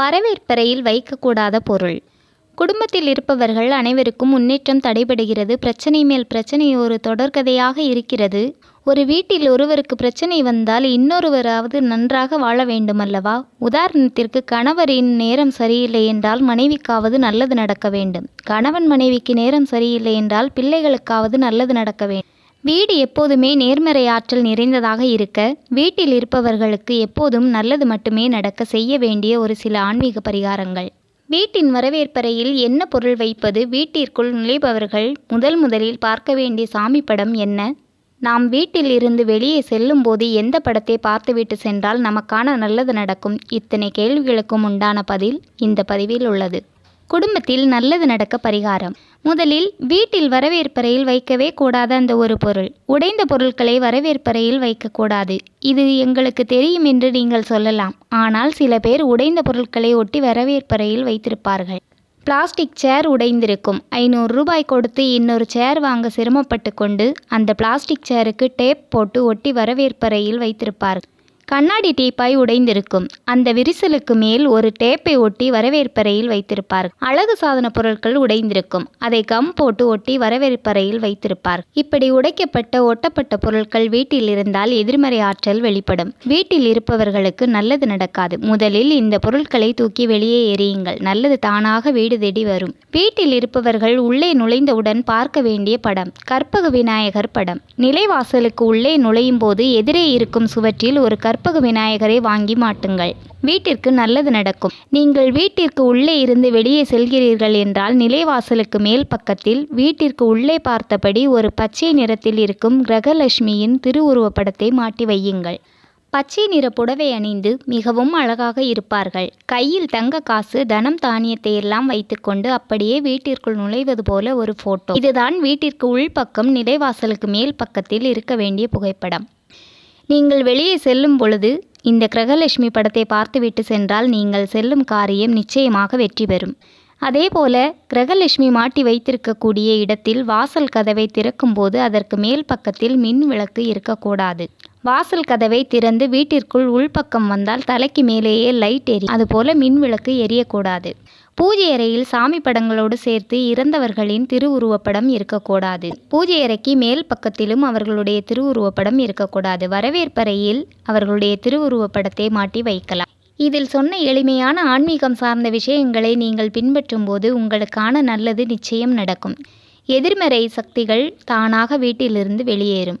வரவேற்பறையில் வைக்கக்கூடாத பொருள். குடும்பத்தில் இருப்பவர்கள் அனைவருக்கும் முன்னேற்றம் தடைபடுகிறது. பிரச்சனை மேல் பிரச்சனை ஒரு தொடர்கதையாக இருக்கிறது. ஒரு வீட்டில் ஒருவருக்கு பிரச்சனை வந்தால் இன்னொருவராவது நன்றாக வாழ வேண்டுமல்லவா? உதாரணத்திற்கு கணவரின் நேரம் சரியில்லை என்றால் மனைவிக்காவது நல்லது நடக்க வேண்டும். கணவன் மனைவிக்கு நேரம் சரியில்லை என்றால் பிள்ளைகளுக்காவது நல்லது நடக்க வேண்டும். வீடு எப்போதுமே நேர்மறை ஆற்றல் நிறைந்ததாக இருக்க வீட்டில் இருப்பவர்களுக்கு எப்போதும் நல்லது மட்டுமே நடக்க செய்ய வேண்டிய ஒரு சில ஆன்மீக பரிகாரங்கள். வீட்டின் வரவேற்பறையில் என்ன பொருள் வைப்பது வீட்டிற்குள் நுழைபவர்கள் முதல் முதலில் பார்க்க வேண்டிய சாமி படம் என்ன? நாம் வீட்டில் இருந்து வெளியே செல்லும்போது எந்த படத்தை பார்த்துவிட்டு சென்றால் நமக்கான நல்லது நடக்கும்? இத்தனை கேள்விகளுக்கும் உண்டான பதில் இந்த பதிவில் உள்ளது. குடும்பத்தில் நல்லது நடக்க பரிகாரம். முதலில் வீட்டில் வரவேற்பறையில் வைக்கவே கூடாத அந்த ஒரு பொருள். உடைந்த பொருட்களை வரவேற்பறையில் வைக்கக்கூடாது. இது எங்களுக்கு தெரியும் என்று நீங்கள் சொல்லலாம். ஆனால் சில பேர் உடைந்த பொருட்களை ஒட்டி வரவேற்பறையில் வைத்திருப்பார்கள். பிளாஸ்டிக் சேர் உடைந்திருக்கும். ஐநூறு ரூபாய் கொடுத்து இன்னொரு சேர் வாங்க சிரமப்பட்டு கொண்டு அந்த பிளாஸ்டிக் சேருக்கு டேப் போட்டு ஒட்டி வரவேற்பறையில் வைத்திருப்பார்கள். கண்ணாடி டீப்பாய் உடைந்திருக்கும். அந்த விரிசலுக்கு மேல் ஒரு டேப்பை ஒட்டி வரவேற்பறையில் வைத்திருப்பார். அழகு சாதன பொருட்கள் உடைந்திருக்கும். அதை கம் போட்டு ஒட்டி வரவேற்பறையில் வைத்திருப்பார். இப்படி உடைக்கப்பட்ட ஒட்டப்பட்ட பொருட்கள் வீட்டில் இருந்தால் எதிர்மறை ஆற்றல் வெளிப்படும். வீட்டில் இருப்பவர்களுக்கு நல்லது நடக்காது. முதலில் இந்த பொருட்களை தூக்கி வெளியே எறியுங்கள். நல்லது தானாக வீடு தேடி வரும். வீட்டில் இருப்பவர்கள் உள்ளே நுழைந்தவுடன் பார்க்க வேண்டிய படம். கற்பக விநாயகர் படம். நிலைவாசலுக்கு உள்ளே நுழையும் போது எதிரே இருக்கும் சுவற்றில் ஒரு கற்பக விநாயகரை வாங்கி மாட்டுங்கள். வீட்டிற்கு நல்லது நடக்கும். நீங்கள் வீட்டிற்கு உள்ளே இருந்து வெளியே செல்கிறீர்கள் என்றால் நிலைவாசலுக்கு மேல் பக்கத்தில் வீட்டிற்கு உள்ளே பார்த்தபடி ஒரு பச்சை நிறத்தில் இருக்கும் கிரகலட்சுமியின் திருவுருவப்படத்தை மாட்டி வையுங்கள். பச்சை நிற புடவை அணிந்து மிகவும் அழகாக இருப்பார்கள். கையில் தங்க காசு தனம் தானியத்தை எல்லாம் வைத்துக்கொண்டு அப்படியே வீட்டிற்குள் நுழைவது போல ஒரு போட்டோ இதுதான் வீட்டிற்கு உள்பக்கம் நிலைவாசலுக்கு மேல் பக்கத்தில் இருக்க வேண்டிய புகைப்படம். நீங்கள் வெளியே செல்லும் பொழுது இந்த கிரகலட்சுமி படத்தை பார்த்துவிட்டு சென்றால் நீங்கள் செல்லும் காரியம் நிச்சயமாக வெற்றி பெறும். அதேபோல கிரகலட்சுமி மாட்டி வைத்திருக்கக்கூடிய இடத்தில் வாசல் கதவை திறக்கும்போது அதற்கு மேல் பக்கத்தில் மின் விளக்கு இருக்கக்கூடாது. வாசல் கதவை திறந்து வீட்டிற்குள் உள்பக்கம் வந்தால் தலைக்கு மேலேயே லைட் எரி அதுபோல மின் விளக்கு எரியக்கூடாது. பூஜை அறையில் சாமி படங்களோடு சேர்த்து இறந்தவர்களின் திருவுருவப்படம் இருக்கக்கூடாது. பூஜை அறைக்கு மேல் பக்கத்திலும் அவர்களுடைய திருவுருவப்படம் இருக்கக்கூடாது. வரவேற்பறையில் அவர்களுடைய திருவுருவப்படத்தை மாட்டி வைக்கலாம். இதில் சொன்ன எளிமையான ஆன்மீகம் சார்ந்த விஷயங்களை நீங்கள் பின்பற்றும் போது உங்களுக்கான நல்லது நிச்சயம் நடக்கும். எதிர்மறை சக்திகள் தானாக வீட்டிலிருந்து வெளியேறும்.